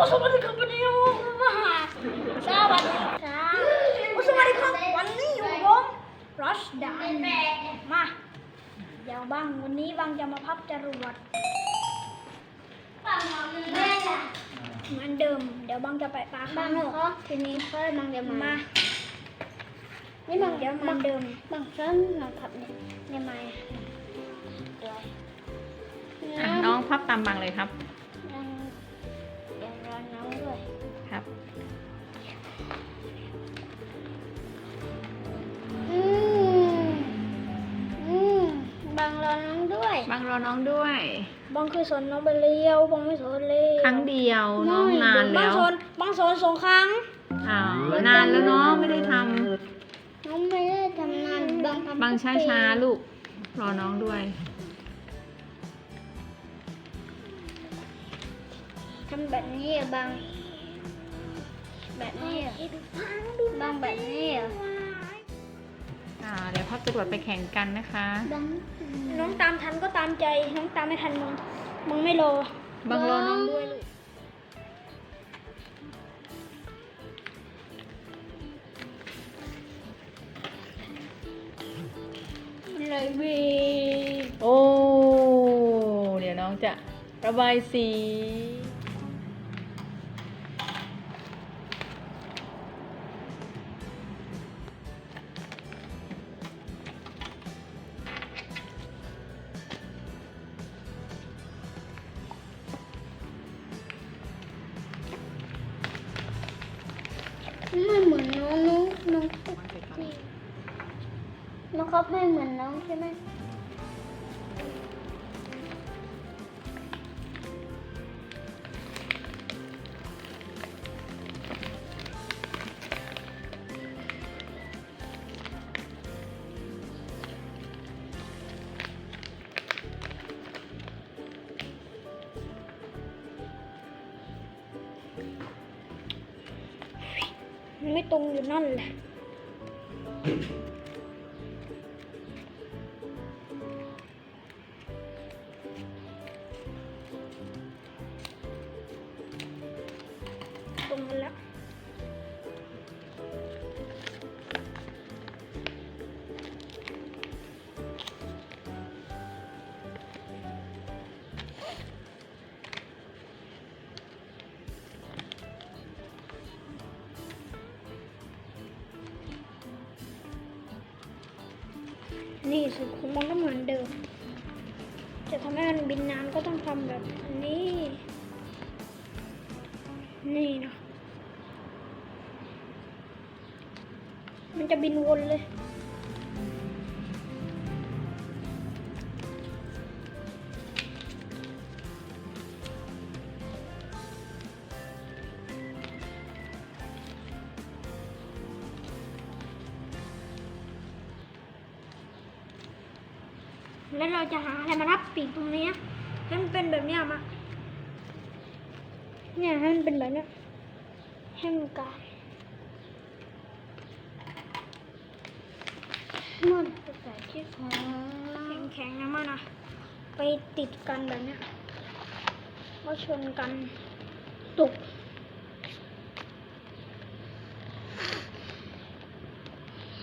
อ้สวัสดีครับวันนี้มาหาสวัสดีครับสวัสดีครับวันนี้อยู่กับผมรัชดามาเดี๋ยวบ้างวันนี้บางจะมาพับจรวดเหมือนเดิม เดี๋ยวบางจะไปปาข้างนอกทีนี้ก็บางจะมานี่บางเดี๋ยวมือนเดิมบางซ้ำมาพับเนี่ยยังไงเดี๋ยวอ่น้องพับตามบังเลยครับ น้องด้วย บางคือสอนน้องไปเลี้ยวบางไม่สอนเลยครั้งเดียวน้องนานแล้วบางสอนบางสอนสองครั้งอ้าวนานแล้วเนาะไม่ได้ทำน้องไม่ได้ทำนานบางทำบังช้าช้าๆลูกรอน้องด้วย ทำแบบนี้อะบาง แบบนี้อะบางแบบนี้อะ อ่าเดี๋ยวพับจรวดไปแข่งกันนะคะบางน้องตามทันก็ตามใจ น้องตามไม่ทันมึง มึงไม่รอ บังรอน้องด้วยลูกเลยวีโอ้ เดี๋ยวน้องจะระบายสี ไม่เหมือนน้องน้องน้องน้องครับไม่เหมือนน้องใช่ไหม มันไม่ตรงอยู่นั่นแหละตรงมันแล้ว นี่สุดของมันก็เหมือนเดิม จะทำให้มันบินนานก็ต้องทำแบบนี้ นี่นะมันจะบินวนเลย แล้วเราจะหาอะไรมาทับปีกตรงเนี้ยให้มันเป็นแบบเนี้ยมาเนี่ยให้มันเป็นแบบเนี้ยให้มันกลางมันจะใส่ที่ของแข็งๆนะมันนะไปติดกันแบบเนี้ยก็ชนกันตุก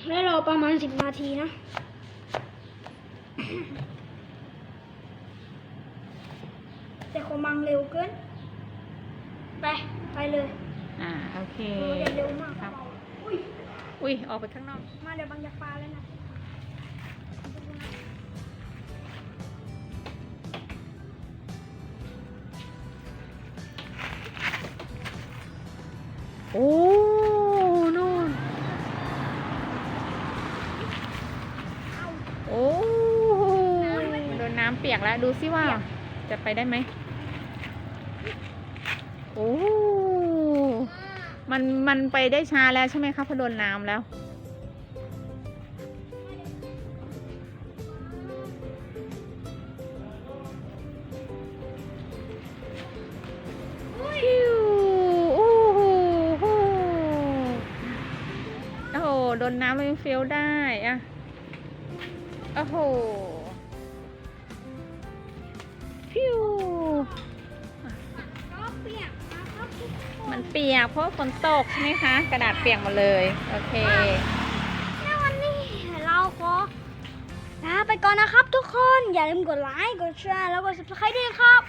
แล้วรอประมาณสิบนาทีนะ แต่ของมังเร็วเกิน ไป ไปเลย อ่า โอเคเอออย่าเร็วมากครับ อุ้ย อุ้ย ออกไปข้างนอก มาเดี๋ยวบางจะปลาแล้วนะโอ้นู่น โอ้โด น้ำเปียกแล้ว ดูสิว่า จะไปได้ไหมโอ้มันมันไปได้ช้าแล้วใช่ไหมคะพราะโดนน้ำแล้ว โอ้โหโอ้โหโดนน้ำเลยงเฟี้ยวได้อะโอ้โห มันเปียกเพราะฝนตกใช่ไหมคะ กระดาษเปียกหมดเลย โอเคแล้ววันนี้เราขอลาไปก่อนนะครับทุกคน อย่าลืมกดไลค์ กดแชร์ แล้วกด subscribe ด้วยครับ